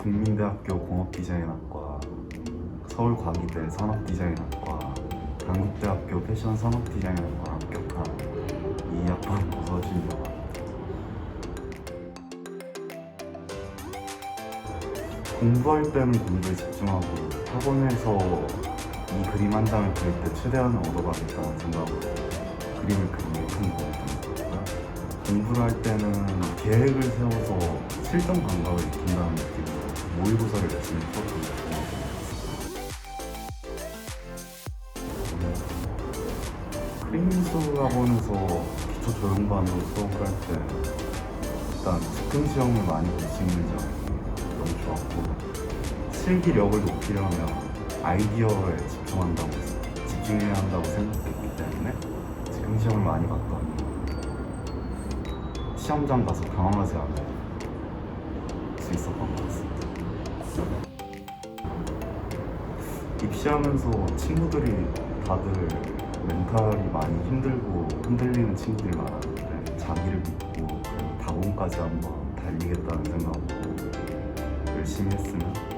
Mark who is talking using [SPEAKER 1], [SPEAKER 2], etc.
[SPEAKER 1] 국민대학교 공업디자인학과, 서울과기대 산업디자인학과, 단국대학교 패션산업디자인학과 합격한 이학번 고서준이라고 합니다. 공부할 때는 공부에 집중하고 학원에서 이 그림 한 장을 그릴 때 최대한을 얻어가겠다는 생각으로 그림을 게 공부를 할 때는 계획을 세워서 실전 감각을 익힌다는 느낌으로 모의고사를 열심히 풀었던 게 도움이 됩니다. 크림미술 학원에서 기초 조형반으로 수업을 할 때 일단 즉흥 시험을 많이 볼수 있는 점이 너무 좋았고 실기력을 높이려면 아이디어에 집중한다고 집중해야 한다고 생각했기 때문에 즉흥 시험을 많이 봤더니 시험장 가서 당황하지 않을 수 있었던 것 같습니다. 입시하면서 친구들이 다들 멘탈이 많이 힘들고 흔들리는 친구들이 많았는데 자기를 믿고 다본까지 한번 달리겠다는 생각으로 열심히 했으면.